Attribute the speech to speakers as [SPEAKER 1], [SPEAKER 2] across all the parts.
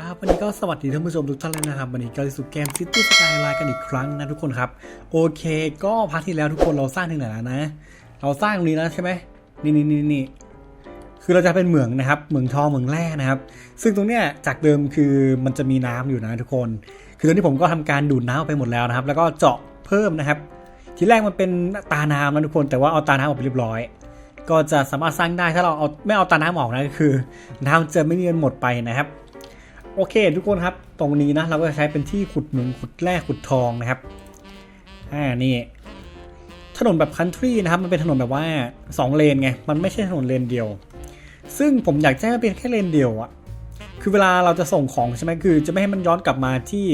[SPEAKER 1] ละครับวันนี้ก็สวัสดีท่านผู้ชมทุกท่านเลยนะครับวันนี้ก็สู่เกม City Skyline กันอีกครั้งนะทุกคนครับ โอเค ก็พาร์ทที่แล้วทุกคนเราสร้างถึงไหนแล้วนะ เราสร้างตรงนี้แล้วใช่ไหมนี่นี่นี่นี่คือเราจะเป็นเหมืองนะครับเหมืองทองเหมืองแร่นะครับ ซึ่งตรงเนี้ยจากเดิมคือมันจะมีน้ำอยู่นะทุกคน คือตอนนี้ผมก็ทำการดูดน้ำไปหมดแล้วนะครับ แล้วก็เจาะเพิ่มนะครับ ทีแรกมันเป็นตาน้ำนะทุกคน แต่ว่าเอาตาน้ำออกไปเรียบร้อยก็จะสามารถสร้างได้ถ้าเราเอาไม่เอาตาน้ำออกนะก็คือ น้ำจะไม่มีมันหมดไปนะครับ โอเค ทุกคนครับ ตรงนี้นะเราก็จะใช้เป็นที่ขุดเหมืองขุดแร่ขุดทองนะครับอ่านี่ถนนแบบคันทรีนะครับมันเป็นถนนแบบว่า 2 เลนไงมันไม่ใช่ถนนเลนเดียว ซึ่งผมอยากจะให้มันเป็นแค่เลนเดียวอะคือเวลาเราจะส่งของใช่ไหมคือ จะไม่ให้มันย้อนกลับมาที่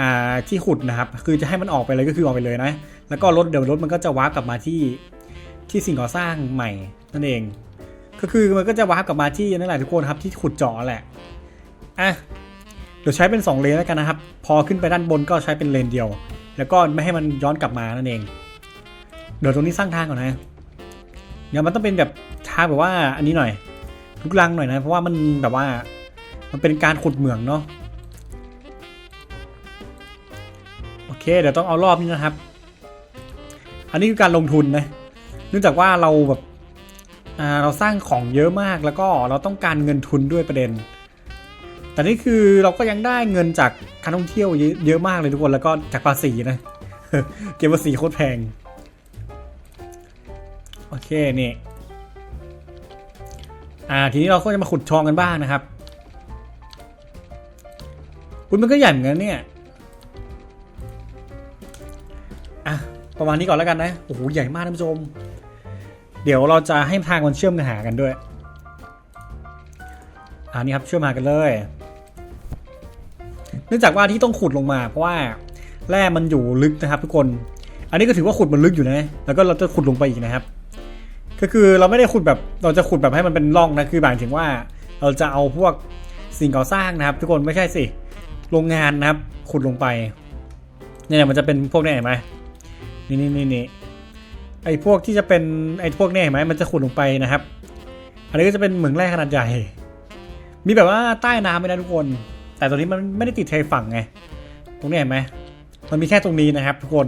[SPEAKER 1] อ่าที่ขุดนะครับ คือจะให้มันออกไปเลยก็คือออกไปเลยนะ แล้วก็รถเดี๋ยวรถมันก็จะวาร์ปกลับมาที่ที่สิ่งก่อสร้างใหม่นั่นเอง ก็คือมันก็จะวาร์ปกลับมาที่นั่นแหละทุกคนครับที่ขุดเจาะแหละ อะเดี๋ยวใช้เป็น 2 เลนแล้วกันนะครับ พอขึ้นไปด้านบนก็ใช้เป็นเลนเดียว แล้วก็ไม่ให้มันย้อนกลับมานั่นเอง เดี๋ยวตรงนี้สร้างทางก่อนนะเดี๋ยวมันต้องเป็นแบบทางแบบว่าอันนี้หน่อยลุกลังหน่อยนะ เพราะว่ามันแบบว่ามันเป็นการขุดเหมืองเนาะโอเค เดี๋ยวต้องเอารอบนี้นะครับ อันนี้คือการลงทุนนะเนื่องจากว่าเราแบบเราสร้างของเยอะมากแล้วก็เราต้องการเงินทุนด้วยประเด็น แต่นี่คือเราก็ยังได้เงินจากการท่องเที่ยวเยอะมากเลยทุกคนแล้วก็จากภาษีนะ เก็บภาษีโคตรแพง โอเคนี่อ่าทีนี้เราก็จะมาขุดทองกันบ้างนะครับคุณมันก็ใหญ่เหมือนกันเนี่ยอะประมาณนี้ก่อนแล้วกันนะโอ้โหใหญ่มากท่านผู้ชม เดี๋ยวเราจะให้ทางมันเชื่อมกันหากันด้วย อ่านี่ครับเชื่อมหากันเลย เนื่องจากว่าที่ต้องขุดลงมาเพราะว่าแร่มันอยู่ลึกนะครับ ทุกคน อันนี้ก็ถือว่าขุดมันลึกอยู่นะ แล้วก็เราจะขุดลงไปอีกนะครับ ก็คือเราไม่ได้ขุดแบบเราจะขุดแบบให้มันเป็นร่องนะคือหมายถึงว่า เราจะเอาพวกสิ่งก่อสร้างนะครับ ทุกคนไม่ใช่สิโรงงานนะครับ ขุดลงไปเนี่ยมันจะเป็นพวกนี้เห็นไหมนี่นี่นี่นี่ไอ้พวกที่จะเป็นไอ้พวกนี้เห็นไหมมันจะขุดลงไปนะครับ อันนี้ก็จะเป็นเหมืองแร่ขนาดใหญ่ มีแบบว่าใต้น้ำไหมนะทุกคน แต่ตรงนี้มันไม่ได้ติดชายฝั่งไง ตรงนี้เห็นไหมมันมีแค่ตรงนี้นะครับ ทุกคน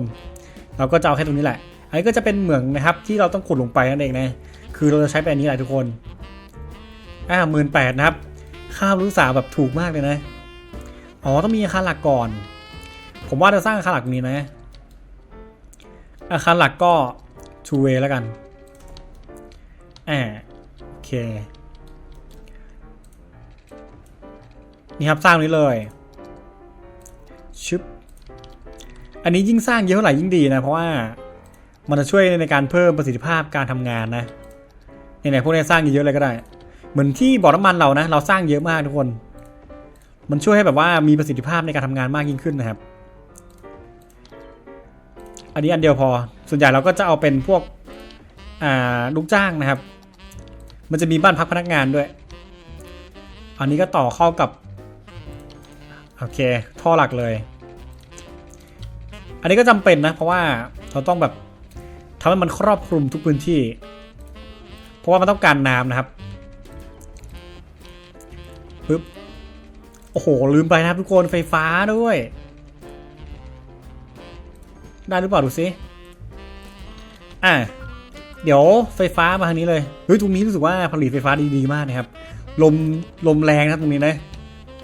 [SPEAKER 1] เราก็จะเอาแค่ตรงนี้แหละ อันนี้ก็จะเป็นเหมืองนะครับ ที่เราต้องขุดลงไปนั่นเองนะ คือเราจะใช้ไปอันนี้แหละทุกคน อ่าหมื่นแปดนะครับ ค่ารู้สาแบบถูกมากเลยนะ อ๋อต้องมีอาคารหลักก่อน ผมว่าจะสร้างอาคารหลักนี้นะ อาคารหลักก็ชูเวแล้วกันอ่าโอเค นี่ครับสร้างนี้เลยชึบอันนี้ยิ่งสร้างเยอะเท่าไหร่ยิ่งดีนะ เพราะว่ามันจะช่วยในการเพิ่มประสิทธิภาพการทำงานนะไหนๆพวกนี้สร้างเยอะๆเลยก็ได้ เหมือนที่บ่อน้ำมันเรานะ เราสร้างเยอะมากทุกคน มันช่วยให้แบบว่ามีประสิทธิภาพในการทำงานมากยิ่งขึ้นนะครับ อันนี้อันเดียวพอ ส่วนใหญ่เราก็จะเอาเป็นพวกลูกจ้างนะครับ มันจะมีบ้านพักพนักงานด้วย อันนี้ก็ต่อเข้ากับ โอเค ท่อหลักเลย อันนี้ก็จำเป็นนะ เพราะว่าเราต้องแบบทำให้มันครอบคลุมทุกพื้นที่ เพราะว่ามันต้องการน้ำนะครับปึ๊บโอ้โห ลืมไปนะครับทุกคนไฟฟ้าด้วย ได้หรือเปล่าดูซิอะเดี๋ยวไฟฟ้ามาทางนี้เลยเฮ้ยตรงนี้รู้สึกว่าผลิตไฟฟ้าดีๆมากนะครับ ลมลมแรงนะตรงนี้นะ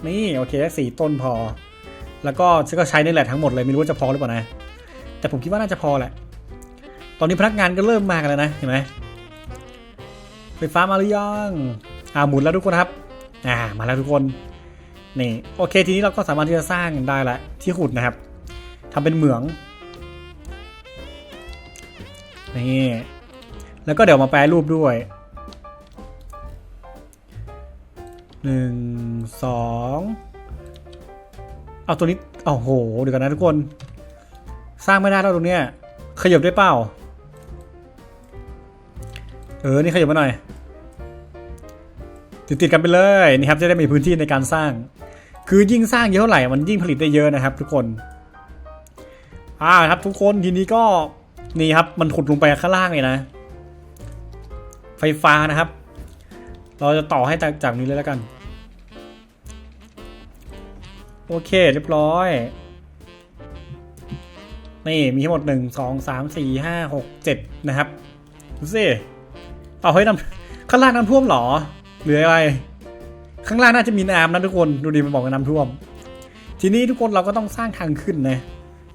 [SPEAKER 1] นี่โอเคแค่สี่ต้นพอ แล้วก็ฉันก็ใช้นี่แหละทั้งหมดเลยไม่รู้ว่าจะพอหรือเปล่านะ แต่ผมคิดว่าน่าจะพอแหละ ตอนนี้พนักงานก็เริ่มมากันแล้วนะเห็นไหมไฟฟ้ามาหรือยังอ่าหมุนแล้วทุกคนครับ อ่ามาแล้วทุกคนนี่โอเคทีนี้เราก็สามารถที่จะสร้างได้ละที่ขุดนะครับทำเป็นเหมืองนี่แล้วก็เดี๋ยวมาแปรรูปด้วย หนึ่งสองเอาตัวนี้โอ้โหเดี๋ยวกันนะทุกคน สร้างไม่ได้แล้วตรงเนี้ยขยับได้เปล่า เออ นี่ขยับมาหน่อย ติดติดๆกันไปเลยนี่ครับจะได้มีพื้นที่ในการสร้าง คือยิ่งสร้างเยอะเท่าไหร่มันยิ่งผลิตได้เยอะนะครับ ทุกคนอ่าครับทุกคนทีนี้ก็นี่ครับมันขุดลงไปข้างล่างเลยนะ ไฟฟ้านะครับ เราจะต่อให้จากจากนี้เลยแล้วกัน โอเคเรียบร้อย นี่มีทั้งหมดหนึ่งสองสามสี่ห้าหกเจ็ดนะครับดูสิเอาเฮ้ยน้ำข้างล่างน้ำท่วมหรอหรืออะไร ข้างล่างน่าจะมีน้ำนะทุกคนดูดิมันบอกว่าน้ำท่วม ทีนี้ทุกคนเราก็ต้องสร้างทางขึ้นนะ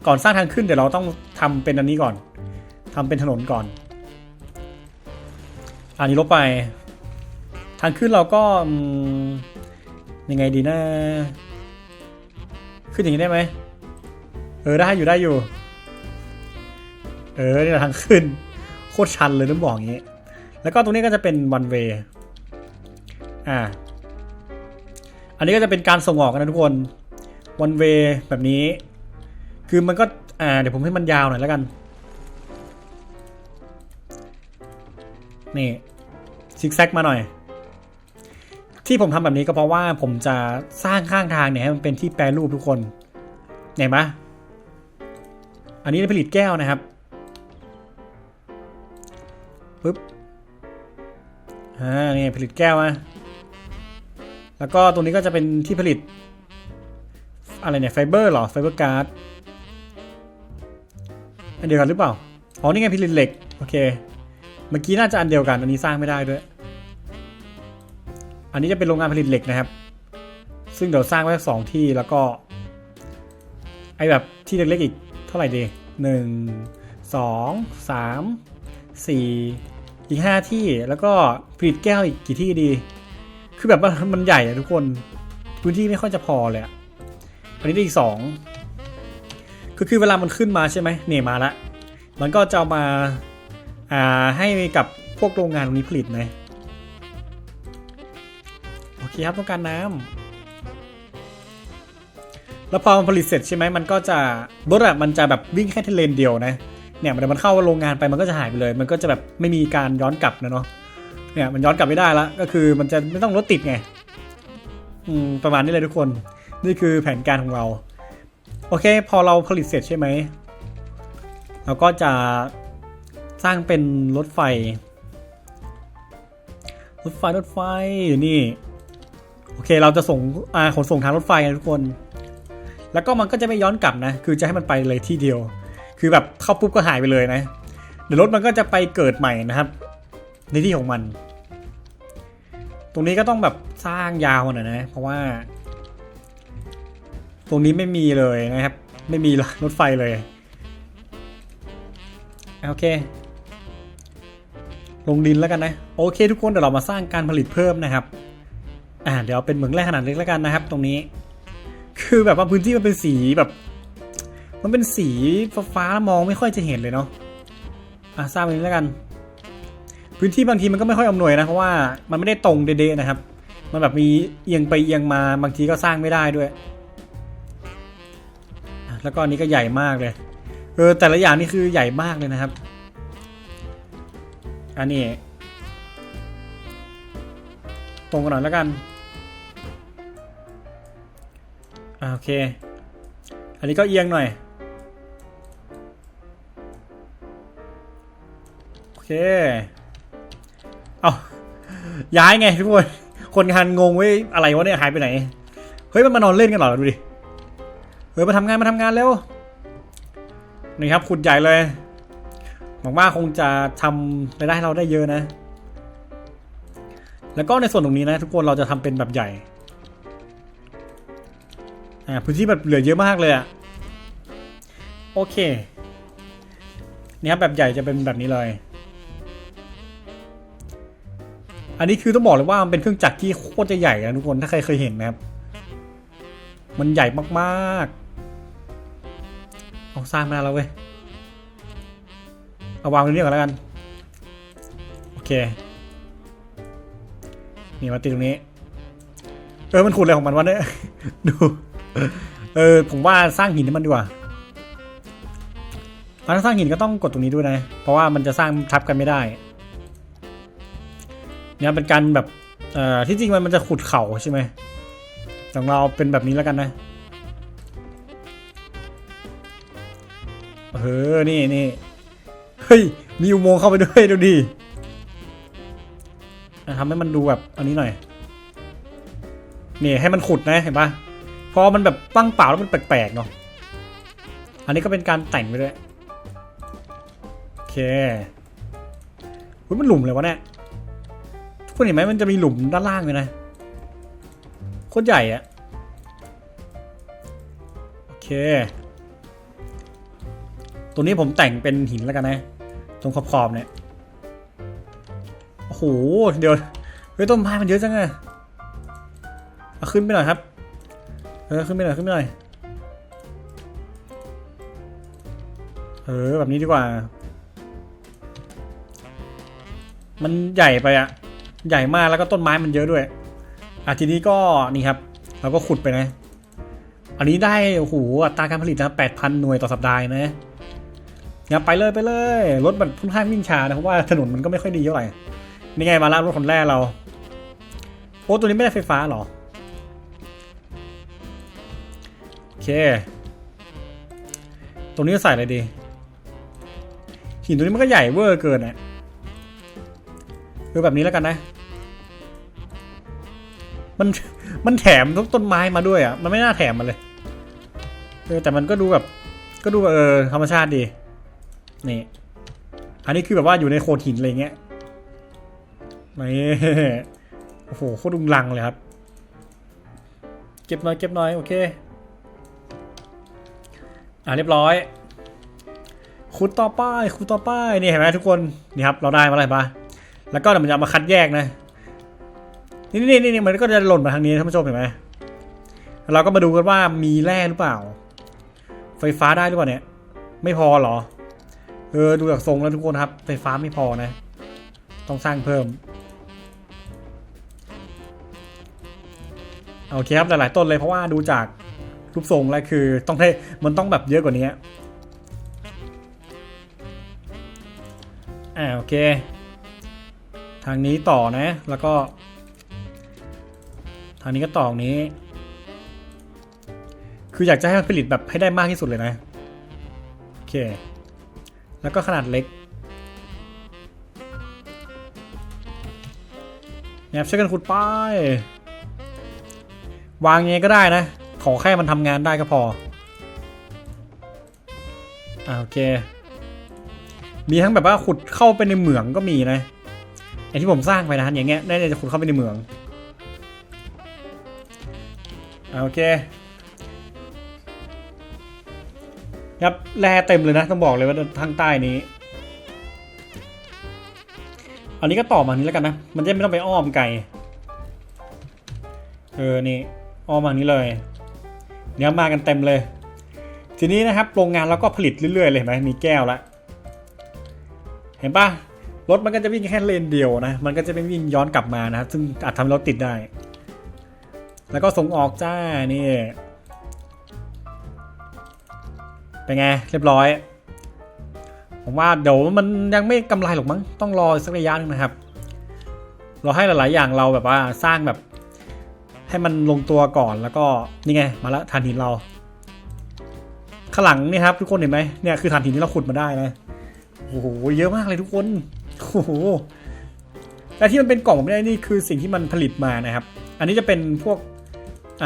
[SPEAKER 1] ก่อนสร้างทางขึ้นเดี๋ยวเราต้องทำเป็นอันนี้ก่อนทำเป็นถนนก่อน อันนี้ลบไป ทางขึ้นเราก็ยังไงดีนะ ขึ้นอย่างนี้ได้ไหมเออได้อยู่ได้อยู่ เออนี่แหละทางขึ้น โคตรชันเลยต้องบอกอย่างนี้ แล้วก็ตรงนี้ก็จะเป็น one way อ่า อันนี้ก็จะเป็นการส่งออกนะทุกคน one way แบบนี้ คือมันก็อ่าเดี๋ยวผมให้มันยาวหน่อยแล้วกัน นี่ซิกแซกมาหน่อย ที่ผมทำแบบนี้ก็เพราะว่าผมจะสร้างข้างทางเนี่ยให้มันเป็นที่แปรรูปทุกคน เห็นไหมอันนี้ผลิตแก้วนะครับปึ๊บอ่านี่ผลิตแก้วมาแล้วก็ตรงนี้ก็จะเป็นที่ผลิต อะไรเนี่ยไฟเบอร์หรอไฟเบอร์การ์ดอันเดียวกันหรือเปล่า อ๋อ นี่ไงผลิตเหล็ก โอเค เมื่อกี้น่าจะอันเดียวกัน อันนี้สร้างไม่ได้ด้วย อันนี้จะเป็นโรงงานผลิตเหล็กนะครับ ซึ่งเดี๋ยวสร้างไว้สองที่แล้วก็ ไอแบบที่เล็กๆอีกเท่าไหร่ดีหนึ่งสองสามสี่อีกห้าที่แล้วก็ผลิตแก้วอีกกี่ที่ดี คือแบบมันใหญ่อะทุกคนพื้นที่ไม่ค่อยจะพอเลยอะอันนี้ได้อีกสองคือคือเวลามันขึ้นมาใช่ไหมเนี่ยมาละมันก็จะเอามาอ่าให้กับพวกโรงงานตรงนี้ผลิตนะ คครับต้องการน้ำแล้วพอมันผลิตเสร็จใช่ไหมมันก็จะรถอะมันจะแบบวิ่งแค่เลนเดียวนะเนี่ยมันมันเข้าโรงงานไปมันก็จะหายไปเลย มันก็จะแบบไม่มีการย้อนกลับนะเนาะเนี่ยมันย้อนกลับไม่ได้ละก็คือมันจะไม่ต้องรถติดไงอืมประมาณนี้เลยทุกคน นี่คือแผนการของเรา โอเค พอเราผลิตเสร็จใช่ไหมเราก็จะสร้างเป็นรถไฟ รถไฟรถไฟอยู่นี่ โอเคเราจะส่งขนส่งทางรถไฟนะทุกคน แล้วก็มันก็จะไม่ย้อนกลับนะ คือจะให้มันไปเลยที่เดียว คือแบบเข้าปุ๊บก็หายไปเลยนะเดี๋ยวรถมันก็จะไปเกิดใหม่นะครับ ในที่ของมัน ตรงนี้ก็ต้องแบบสร้างยาวหน่อยนะ เพราะว่า ตรงนี้ไม่มีเลยนะครับ ไม่มีรถไฟเลยโอเค ลงดินแล้วกันนะ โอเค ทุกคนเดี๋ยวเรามาสร้างการผลิตเพิ่มนะครับ อ่าเดี๋ยวเป็นเหมืองแร่ขนาดเล็กแล้วกันนะครับ ตรงนี้ คือแบบว่าพื้นที่มันเป็นสีแบบ มันเป็นสีฟ้าๆมองไม่ค่อยจะเห็นเลยเนาะอะสร้างแบบนี้แล้วกัน พื้นที่บางทีมันก็ไม่ค่อยอำนวยนะเพราะว่ามันไม่ได้ตรงเด๊ะๆนะครับ มันแบบมีเอียงไปเอียงมาบางทีก็สร้างไม่ได้ด้วยแล้วก็อันนี้ก็ใหญ่มากเลย เออแต่ละอย่างนี่คือใหญ่มากเลยนะครับ อันนี้ ตรงกันหน่อยแล้วกัน โอเค อันนี้ก็เอียงหน่อย โอเค เอาย้ายไงทุกคน คนงานงงเว้อะไรวะเนี่ยหายไปไหน เฮ้ยมันมานอนเล่นกันเหรอดูดิ เฮ้ยมาทำงานมาทำงานเร็วนี่ครับขุดใหญ่เลยหวังว่าคงจะทำรายได้ให้เราได้เยอะนะ แล้วก็ในส่วนตรงนี้นะ ทุกคนเราจะทำเป็นแบบใหญ่ อ่าพื้นที่แบบเหลือเยอะมากเลยอะโอเคนี่ครับแบบใหญ่จะเป็นแบบนี้เลย อันนี้คือต้องบอกเลยว่ามันเป็นเครื่องจักรที่โคตรจะใหญ่นะทุกคนถ้าใครเคยเห็นนะครับ มันใหญ่มากๆเอาสร้างมาแล้วเว้ยเอาวางตรงนี้ก่อนแล้วกัน โอเค นี่มาติดตรงนี้ เออมันขุดอะไรของมันวะเนี่ยดู เออผมว่าสร้างหินให้มันดีกว่าถ้าสร้างหินก็ต้องกดตรงนี้ด้วยนะ เพราะว่ามันจะสร้างทับกันไม่ได้ เนี่ยเป็นการแบบเอ่อที่จริงมันมันจะขุดเข่าใช่ไหมของเราเป็นแบบนี้แล้วกันนะเออนี่นี่เฮ้ย มีอุโมงค์เข้าไปด้วยดูดิทำให้มันดูแบบอันนี้หน่อยนี่ให้มันขุดนะเห็นปะ ออมันแบบตั้งเปล่าแล้วมันแปลกๆเนาะอันนี้ก็เป็นการแต่งไปด้วยโอเคอุ๊ยมันหลุมเลยวะเนี่ยทุกคนเห็นไหมมันจะมีหลุมด้านล่างเลยนะโคตรใหญ่อะโอเค ตัวนี้ผมแต่งเป็นหินแล้วกันนะ ตรงขอบๆเนี่ยโอ้โหเดี๋ยวเฮ้ยต้นไม้มันเยอะจังอะขึ้นไปหน่อยครับ เออขึ้นไปหน่อยขึ้นไปหน่อยเออแบบนี้ดีกว่า มันใหญ่ไปอะใหญ่มากแล้วก็ต้นไม้มันเยอะด้วยอะทีนี้ก็นี่ครับ เราก็ขุดไปนะ อันนี้ได้โอ้โหอัตราการผลิตนะแปดพันหน่วยต่อสัปดาห์นะเนี่ยไปเลยไปเลยรถมันค่อนข้างวิ่งช้านะเพราะว่าถนนมันก็ไม่ค่อยดีเท่าไหร่นี่ไงมาล้วรถคนแรกเรา โอ้ตัวนี้ไม่ได้ไฟฟ้าหรอ เค ตรงนี้ใส่อะไรดี หินตัวนี้มันก็ใหญ่เวอร์เกินอะคือแบบนี้แล้วกันนะ มัน มันแถมทุกต้นไม้มาด้วยอะ มันไม่น่าแถมมันเลย เออแต่มันก็ดูแบบ ก็ดูแบบเออธรรมชาติดี นี่ อันนี้คือแบบว่าอยู่ในโขดหินอะไรเงี้ยนี่โอ้โหโคตรดุงลังเลยครับ เก็บหน่อยเก็บหน่อยโอเค อ่าเรียบร้อยขุดต่อไปขุดต่อไปนี่เห็นไหมทุกคนนี่ครับเราได้มาอะไรปะแล้วก็เดี๋ยวมันจะมาคัดแยกนะนี่นี่นี่นี่มันก็จะหล่นมาทางนี้ท่านผู้ชมเห็นไหมเราก็มาดูกันว่ามีแร่หรือเปล่า ไฟฟ้าได้หรือเปล่าเนี่ย ไม่พอเหรอ เออดูจากทรงแล้วทุกคนครับ ไฟฟ้าไม่พอนะ ต้องสร้างเพิ่มโอเคครับหลายๆต้นเลยเพราะว่าดูจาก รูปทรงแล้วคือต้องให้มันต้องแบบเยอะกว่านี้อ่าโอเค ทางนี้ต่อนะ แล้วก็ ทางนี้ก็ต่อนี้ คืออยากจะให้มันผลิตแบบให้ได้มากที่สุดเลยนะ โอเค แล้วก็ขนาดเล็กเนี่ยช่วยกันขุดไปวางยังไงก็ได้นะ ขอแค่มันทำงานได้ก็พออ่าโอเค มีทั้งแบบว่าขุดเข้าไปในเหมืองก็มีนะไอที่ผมสร้างไปนะอย่างเงี้ยน่าจะขุดเข้าไปในเหมืองอ่าโอเคครับแร่เต็มเลยนะต้องบอกเลยว่าทางใต้นี้ อันนี้ก็ต่อมานี้แล้วกันนะ มันจะไม่ต้องไปอ้อมไกลเออนี่อ้อมมานี้เลย เนี้ยมากันเต็มเลย ทีนี้นะครับโรงงานเราก็ผลิตเรื่อยๆเลยเห็นไหมมีแก้วละเห็นปะรถมันก็จะวิ่งแค่เลนเดียวนะ มันก็จะไม่วิ่งย้อนกลับมานะซึ่งอาจทำรถติดได้ แล้วก็ส่งออกจ้านี่เป็นไงเรียบร้อย ผมว่าเดี๋ยวมันยังไม่กำไรหรอกมั้งต้องรอสักระยะหนึงนะครับ เราให้หลาย ๆ อย่างเราแบบว่าสร้างแบบ ให้มันลงตัวก่อนแล้วก็นี่ไงมาแล้วฐานหินเราข้างหลังนี่ครับทุกคนเห็นไหมเนี่ยคือฐานหินที่เราขุดมาได้นะโอ้โหเยอะมากเลยทุกคนโอ้โหและที่มันเป็นกล่องไม่ได้นี่คือสิ่งที่มันผลิตมานะครับ อันนี้จะเป็นพวก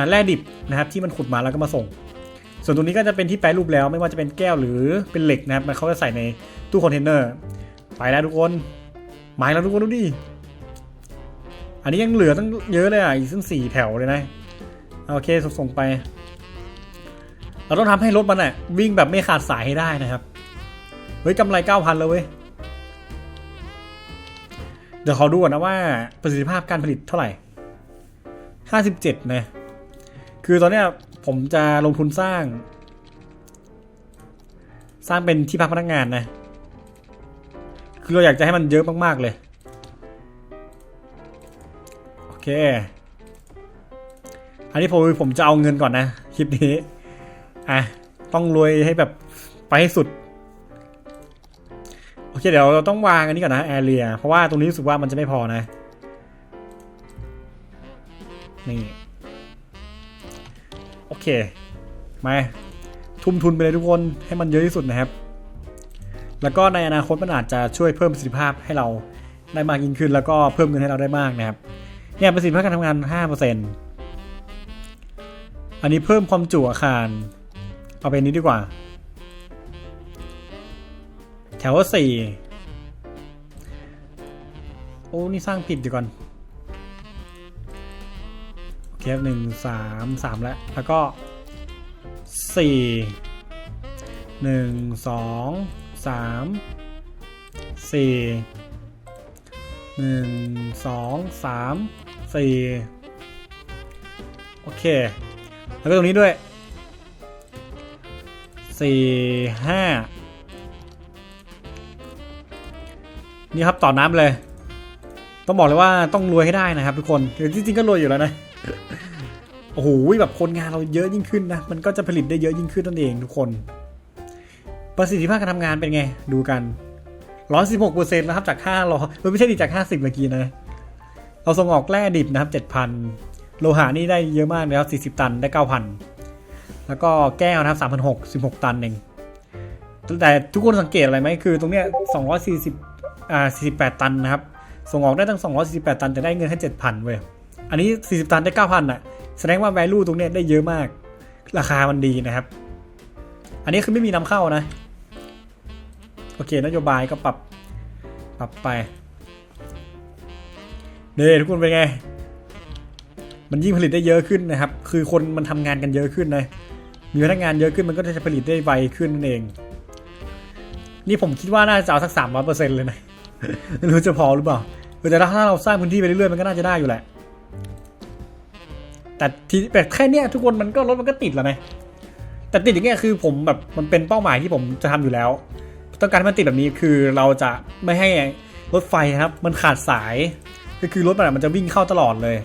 [SPEAKER 1] แร่ดิบนะครับ ที่มันขุดมาแล้วก็มาส่ง ส่วนตรงนี้ก็จะเป็นที่แปรรูปแล้ว ไม่ว่าจะเป็นแก้วหรือเป็นเหล็กนะครับมันเขาจะใส่ในตู้คอนเทนเนอร์ไปแล้วทุกคนหมายแล้วทุกคนดูดิ อันนี้ยังเหลือตั้งเยอะเลยอะ อีกตั้งสี่แถวเลยนะ โอเคส่งไป เราต้องทำให้รถมันอะวิ่งแบบไม่ขาดสายให้ได้นะครับ เฮ้ยกำไรเก้าพันแล้วเว้ย เดี๋ยวขอดูก่อนนะว่าประสิทธิภาพการผลิตเท่าไหร่ห้าสิบเจ็ดนะ คือตอนเนี้ยผมจะลงทุนสร้าง สร้างเป็นที่พักพนักงานนะ คือเราอยากจะให้มันเยอะมากๆเลย เค อันนี้ผมผมจะเอาเงินก่อนนะ คลิปนี้ อะ ต้องรวยให้แบบไปให้สุด โอเคเดี๋ยวเราต้องวางอันนี้ก่อนนะแอเรีย เพราะว่าตรงนี้รู้สึกว่ามันจะไม่พอนะ นี่ โอเค มา ทุ่มทุนไปเลยทุกคนให้มันเยอะที่สุดนะครับ แล้วก็ในอนาคตมันอาจจะช่วยเพิ่มประสิทธิภาพให้เราได้มากยิ่งขึ้น แล้วก็เพิ่มเงินให้เราได้มากนะครับ เนี่ยประสิทธิภาพการทำงาน5%ออันนี้เพิ่มความจุอาคาร เอาเป็นนี้ดีกว่า แถวสี่โอ้ นี่สร้างผิดดีก่อนโอเคหนึ่งสามสามแล้ว แล้วก็สี่หนึ่งสองสามสี่หนึ่งสองสาม สี่โอเค แล้วก็ตรงนี้ด้วยสี่ห้านี่ครับต่อน้ำเลย ต้องบอกเลยว่าต้องรวยให้ได้นะครับทุกคนจริงๆก็รวยอยู่แล้วนะโอ้โหแบบคนงานเราเยอะยิ่งขึ้นนะ มันก็จะผลิตได้เยอะยิ่งขึ้นนั่นเองทุกคน ประสิทธิภาพการทำงานเป็นไง ดูกัน 116%นะครับจาก5ร้อไม่ใช่ดิจาก 50 เมื่อกี้นะ เราส่งออกแร่ดิบนะครับ7,000 โลหะนี่ได้เยอะมากแล้ว40 ตันได้ 9,000 แล้วก็แก้วนะครับ3,600 16 ตันเองแต่ทุกคนสังเกตอะไรไหมคือตรงเนี้ย240อ่า48 ตันนะครับ ส่งออกได้ตั้ง 248 ตันแต่ได้เงินแค่7,000เว้ยอันนี้ 40 ตันได้ 9,000อะแสดงว่า value ตรงเนี้ยได้เยอะมาก ราคามันดีนะครับ อันนี้คือไม่มีนำเข้านะ โอเคนโยบายก็ปรับปรับไป เด้ทุกคนเป็นไง มันยิ่งผลิตได้เยอะขึ้นนะครับ คือคนมันทำงานกันเยอะขึ้นนะ มีพนักงานเยอะขึ้นมันก็จะผลิตได้ไวขึ้นนั่นเอง นี่ผมคิดว่าน่าจะเอาสักสามร้อยเปอร์เซ็นต์เลยนะไม่รู้จะพอหรือเปล่าแต่ถ้าเราสร้างพื้นที่ไปเรื่อยๆมันก็น่าจะได้อยู่แหละ แต่ทีแต่แค่เนี้ยทุกคนมันก็รถมันก็ติดแล้วนะแต่ติดอย่างเงี้ยคือผมแบบมันเป็นเป้าหมายที่ผมจะทำอยู่แล้ว ต้องการให้มันติดแบบนี้คือเราจะไม่ให้รถไฟนะครับ มันขาดสาย ก็คือรถมันมันจะวิ่งเข้าตลอดเลย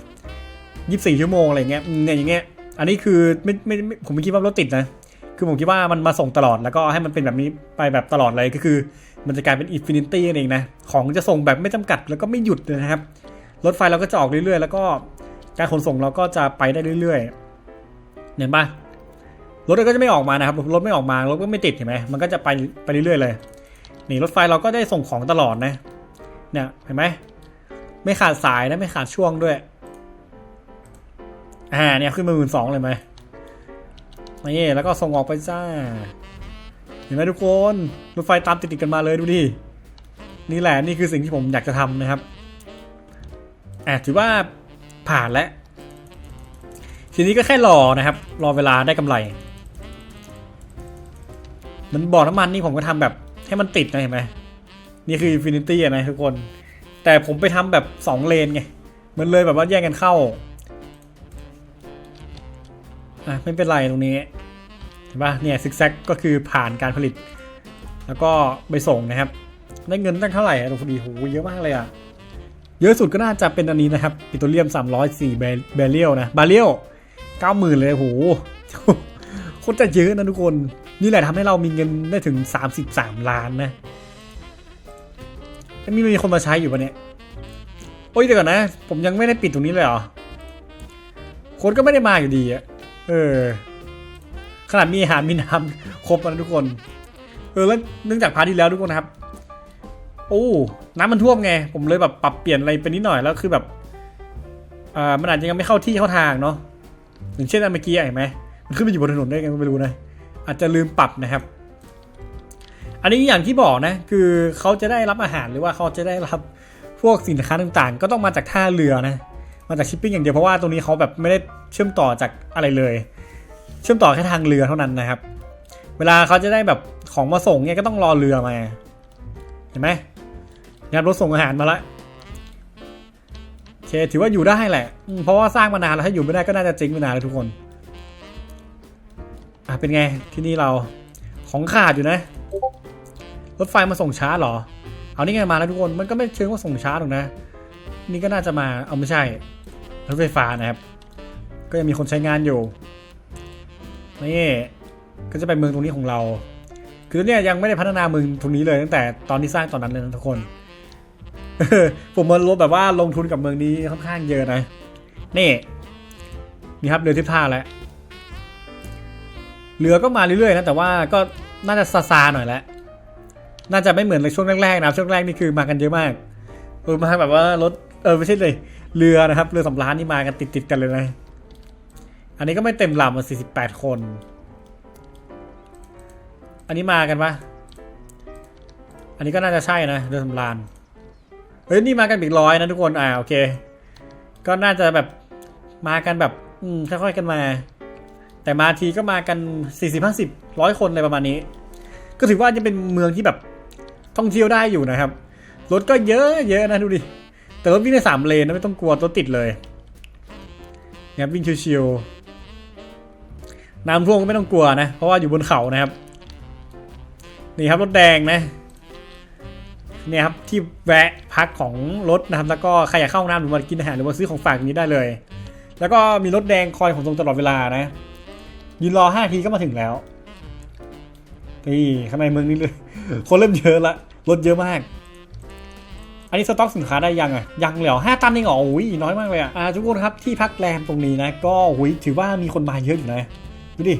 [SPEAKER 1] ยี่สี่ชั่วโมงอะไรเงี้ยเนี่ยอย่างเงี้ยอันนี้คือไม่ไม่ผมไม่คิดว่ารถติดนะคือผมคิดว่ามันมาส่งตลอดแล้วก็ให้มันเป็นแบบนี้ไปแบบตลอดเลยก็คือ มันจะกลายเป็นอินฟินิตี้เองนะของจะส่งแบบไม่จำกัดแล้วก็ไม่หยุดเลยนะครับ รถไฟเราก็จะออกเรื่อยๆ แล้วก็การขนส่งเราก็จะไปได้เรื่อยๆเห็นปะรถก็จะไม่ออกมานะครับรถไม่ออกมารถก็ไม่ติดเห็นไหมมันก็จะไปไปเรื่อยๆเลยนี่รถไฟเราก็ได้ส่งของตลอดนะเนี่ยเห็นไหม ไม่ขาดสายนะไม่ขาดช่วงด้วย อ่าเนี่ยขึ้นมาหมื่นสองเลยไหมนี่แล้วก็ส่งออกไปจ้า เห็นไหมทุกคนรถไฟตามติดๆกันมาเลยดูดิ นี่แหละนี่คือสิ่งที่ผมอยากจะทำนะครับอะถือว่าผ่านแล้วทีนี้ก็แค่รอนะครับ รอเวลาได้กำไร มันบ่อน้ำมันนี่ผมก็ทำแบบให้มันติดนะเห็นไหมนี่คือ Infinity อะนะทุกคน แต่ผมไปทำแบบสองเลนไงมันเลยแบบว่าแย่งกันเข้าอะไม่เป็นไรตรงนี้เห็นปะเนี่ยซิกแซกก็คือผ่านการผลิต แล้วก็ไปส่งนะครับได้เงินตั้งเท่าไหร่ตรงพอดีโหเยอะมากเลยอะเยอะสุดก็น่าจะเป็นอันนี้นะครับปิโตรเลียม 304เบเบเรียลนะบาเรียล90,000 เลยโหโคตรจะเยอะนะทุกคน นี่แหละทำให้เรามีเงินได้ถึง 33 ล้านนะ แล้วมีมีคนมาใช้อยู่ปะเนี่ย โอ้ยเดี๋ยวก่อนนะ ผมยังไม่ได้ปิดตรงนี้เลยเหรอ คนก็ไม่ได้มาอยู่ดีอะเออ ขนาดมีอาหารมีน้ำครบแล้วทุกคน เออแล้วเนื่องจากพาร์ทที่แล้วทุกคนนะครับ โอ้น้ำมันท่วมไง ผมเลยแบบปรับเปลี่ยนอะไรไปนิดหน่อยแล้วคือแบบอ่ามันอาจจะยังไม่เข้าที่เข้าทางเนาะอย่างเช่นอันเมื่อกี้เห็นไหมมันขึ้นไปอยู่บนถนนได้ไงก็ไม่รู้นะอาจจะลืมปรับนะครับ อันนี้อย่างที่บอกนะ คือเขาจะได้รับอาหารหรือว่าเขาจะได้รับพวกสินค้าต่างๆ ก็ต้องมาจากท่าเรือนะ มาจากชิปปิ้งอย่างเดียวเพราะว่าตรงนี้เขาแบบไม่ได้เชื่อมต่อจากอะไรเลย เชื่อมต่อแค่ทางเรือเท่านั้นนะครับ เวลาเขาจะได้แบบของมาส่งเนี่ยก็ต้องรอเรือมา เห็นไหมนะครับรถส่งอาหารมาแล้วโอเคถือว่าอยู่ได้แหละ เพราะว่าสร้างมานานแล้วถ้าอยู่ไม่ได้ก็น่าจะจริงไปนานแล้วทุกคน อะเป็นไงที่นี่เราของขาดอยู่นะ รถไฟมาส่งช้าเหรอ เอานี่ไงมาแล้วทุกคนมันก็ไม่เชิงว่าส่งช้าหรอกนะ นี่ก็น่าจะมาเอาไม่ใช่รถไฟฟ้านะครับ ก็ยังมีคนใช้งานอยู่นี่ก็จะเป็นเมืองตรงนี้ของเรา คือเนี่ยยังไม่ได้พัฒนาเมืองตรงนี้เลยตั้งแต่ตอนที่สร้างตอนนั้นเลยนะทุกคนผมมันรู้แบบว่าลงทุนกับเมืองนี้ค่อนข้างเยอะนะนี่นี่ครับเรือทิพท่าแล้วเรือก็มาเรื่อยๆนะแต่ว่าก็น่าจะซาซาหน่อยแล้ว น่าจะไม่เหมือนในช่วงแรกๆนะช่วงแรกนี่คือมากันเยอะมากเออมาแบบว่ารถเออไม่ใช่เลยเรือนะครับเรือสำราญนี่มากันติดๆกันเลยนะ อันนี้ก็ไม่เต็มลำอะ48คน อันนี้มากันปะอันนี้ก็น่าจะใช่นะเรือสำราญเฮ้ยนี่มากันอีกร้อยนะทุกคนอ่าโอเค ก็น่าจะแบบมากันแบบอืมค่อยๆกันมา แต่มาทีก็มากัน40 50ร้อยคนอะไรประมาณนี้ ก็ถือว่าจะเป็นเมืองที่แบบ ท่องเที่ยวได้อยู่นะครับ รถก็เยอะเยอะนะดูดิ แต่รถวิ่งในสามเลนนะไม่ต้องกลัวรถติดเลยนะครับวิ่งชิวๆน้ำท่วมก็ไม่ต้องกลัวนะ เพราะว่าอยู่บนเขานะครับ นี่ครับรถแดงนะเนี่ยครับที่แวะพักของรถนะครับ แล้วก็ใครอยากเข้าห้องน้ำหรือมากินอาหารหรือมาซื้อของฝากนี้ได้เลย แล้วก็มีรถแดงคอยขนส่งตลอดเวลานะยืนรอห้าทีก็มาถึงแล้วนี่ข้างในเมืองนี้เลยคนเริ่มเยอะละ รถเยอะมาก อันนี้สต็อกสินค้าได้ยังอะ ยังเหลือห้าตันเองเหรออุ้ยน้อยมากเลยอะอ่าทุกคนครับที่พักแรมตรงนี้นะ ก็หุยถือว่ามีคนมาเยอะอยู่นะ ดูดิ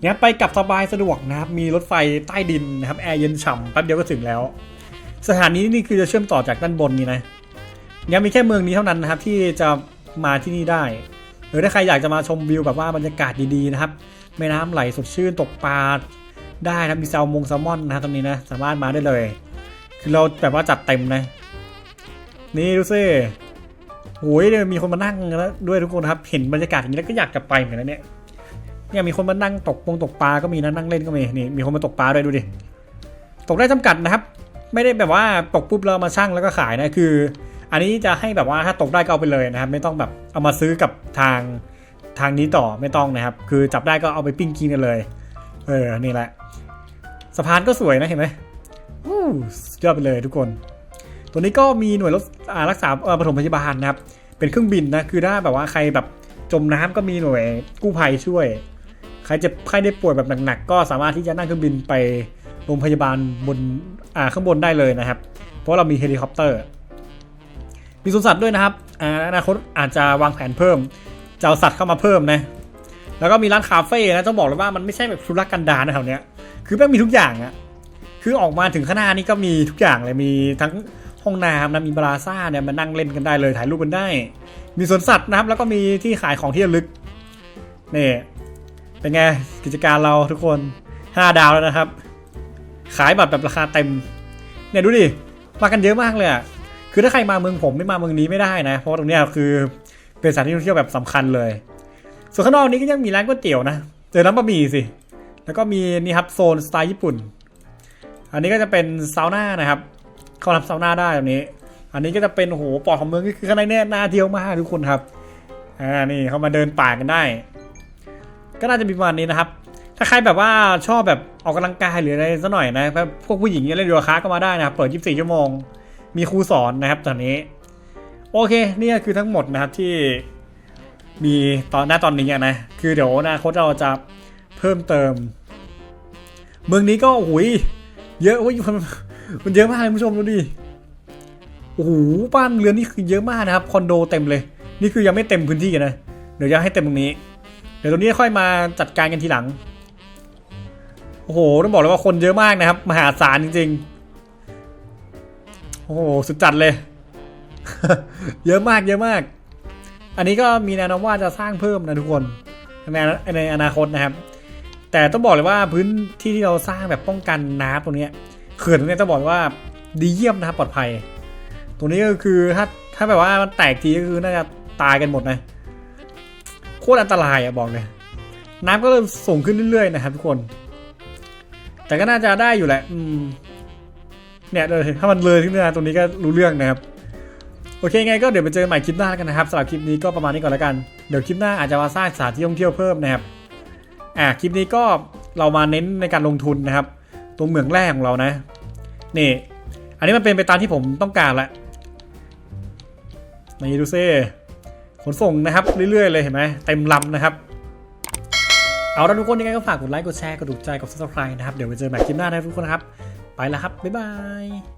[SPEAKER 1] เนี่ยไปกลับสบายสะดวกนะครับ มีรถไฟใต้ดินนะครับแอร์เย็นฉ่ำแป๊บเดียวก็ถึงแล้ว สถานีนี่คือจะเชื่อมต่อจากด้านบนนี่นะยังมีแค่เมืองนี้เท่านั้นนะครับ ที่จะมาที่นี่ได้ หรือถ้าใครอยากจะมาชมวิวแบบว่าบรรยากาศดีๆนะครับแม่น้ำไหลสดชื่นตกปลา ได้นะมีแซลมงแซลมอนนะครับตรงนี้นะ สามารถมาได้เลย คือเราแบบว่าจัดเต็มนะนี่ดูสิโอ้ยเนี่ยมีคนมานั่งแล้วด้วยทุกคนครับ เห็นบรรยากาศอย่างนี้แล้วก็อยากกลับไปเหมือนกันเนี่ยเนี่ยมีคนมานั่งตกปงตกปลาก็มีนะนั่งเล่นก็มีนี่มีคนมาตกปลาด้วยดูดิตกได้จำกัดนะครับ ไม่ได้แบบว่าตกปุ๊บเรามาชั่งแล้วก็ขายนะคือ อันนี้จะให้แบบว่าถ้าตกได้ก็เอาไปเลยนะครับ ไม่ต้องแบบเอามาซื้อกับทางทางนี้ต่อไม่ต้องนะครับ คือจับได้ก็เอาไปปิ้งกินกันเลย เออนี่แหละ สะพานก็สวยนะเห็นไหมอู้สุดยอดไปเลยทุกคน ตัวนี้ก็มีหน่วยรถรักษาปฐมพยาบาลนะครับ เป็นเครื่องบินนะ คือถ้าแบบว่าใครแบบจมน้ำก็มีหน่วยกู้ภัยช่วย ใครจะใครได้ป่วยแบบหนักๆก็สามารถที่จะนั่งเครื่องบินไปโรงพยาบาลบนอ่าข้างบนได้เลยนะครับ เพราะเรามีเฮลิคอปเตอร์ มีสวนสัตว์ด้วยนะครับออนาคตอาจจะวางแผนเพิ่มจะเอาสัตว์เข้ามาเพิ่มนะ แล้วก็มีร้านคาเฟ่นะต้องบอกเลยว่ามันไม่ใช่แบบธุรกันดารนะแถวเนี้ย คือแม่งมีทุกอย่างอะคือออกมาถึงข้างหน้านี่ก็มีทุกอย่างเลยมีทั้งห้องน้ำนะมีบาราซ่าเนี่ยมานั่งเล่นกันได้เลยถ่ายรูปกันได้ มีสวนสัตว์นะครับ แล้วก็มีที่ขายของที่ระลึกนี่เป็นไงกิจการเราทุกคน 5 ดาวแล้วนะครับ ขายบัตรแบบราคาเต็มเนี่ยดูดิมากันเยอะมากเลยอะคือถ้าใครมาเมืองผมไม่มาเมืองนี้ไม่ได้นะ เพราะตรงเนี้ยคือเป็นสถานที่ท่องเที่ยวแบบสำคัญเลย ส่วนข้างนอกนี้ก็ยังมีร้านก๋วยเตี๋ยวนะเจอน้ำบะหมี่สิ แล้วก็มีนี่ครับโซนสไตล์ญี่ปุ่น อันนี้ก็จะเป็นซาวน่านะครับ เข้าทำซาวน่าได้แบบนี้ อันนี้ก็จะเป็นโหปอดของเมืองก็คือข้างในเนี่ยน่าเที่ยวมากทุกคนครับ อ่า นี่เขามาเดินป่ากันได้ ก็น่าจะมีประมาณนี้นะครับ ถ้าใครแบบว่าชอบแบบออกกำลังกายหรืออะไรสักหน่อยนะแบบพวกผู้หญิงเนี่ยเล่นโยคะก็มาได้นะครับ เปิด 24 ชั่วโมง มีครูสอนนะครับตอนนี้ โอเค นี่คือทั้งหมดนะครับที่มีตอนหน้าตอนนี้นะ คือเดี๋ยวอนาคตเราจะเพิ่มเติม เมืองนี้ก็โอ้ยเยอะว้ยมันมันเยอะมากเลยคุณผู้ชมดูดิโอ้โหบ้านเรือนนี่คือเยอะมากนะครับคอนโดเต็มเลย นี่คือยังไม่เต็มพื้นที่นะเดี๋ยวจะให้เต็มตรงนี้ เดี๋ยวตรงนี้ค่อยมาจัดการกันทีหลังโอ้โหต้องบอกเลยว่าคนเยอะมากนะครับ มหาศาลจริง ๆ โอ้โหสุดจัดเลย เยอะมากเยอะมาก อันนี้ก็มีแนวโน้มว่าจะสร้างเพิ่มนะทุกคนในในอนาคตนะครับ แต่ต้องบอกเลยว่าพื้นที่ที่เราสร้างแบบป้องกันน้ำตรงนี้เขื่อนตรงนี้ต้องบอกว่าดีเยี่ยมนะครับปลอดภัย ตรงนี้ก็คือถ้าถ้าแบบว่ามันแตกทีก็คือน่าจะตายกันหมดนะโคตรอันตรายอะบอกเลยน้ำก็เริ่มสูงขึ้นเรื่อยๆนะครับทุกคน แต่ก็น่าจะได้อยู่แหละอืมเนี่ยเลยถ้ามันเลยขึ้นมาตรงนี้ก็รู้เรื่องนะครับโอเคไงก็เดี๋ยวไปเจอกันใหม่คลิปหน้ากันนะครับสำหรับคลิปนี้ก็ประมาณนี้ก่อนแล้วกัน เดี๋ยวคลิปหน้าอาจจะมาสร้างสถานที่ท่องเที่ยวเพิ่มนะครับ อ่าคลิปนี้ก็เรามาเน้นในการลงทุนนะครับ ตัวเหมืองแรกของเรานะ นี่ อันนี้มันเป็นไปตามที่ผมต้องการแหละนี่ดูซิขนส่งนะครับ เรื่อยๆเลยเห็นไหมเต็มลำนะครับ เอาละทุกคนยังไงก็ฝากกดไลค์กดแชร์กดถูกใจกด subscribe นะครับ เดี๋ยวไปเจอกันใหม่คลิปหน้านะทุกคนนะครับ ไปแล้วครับ บ๊ายบาย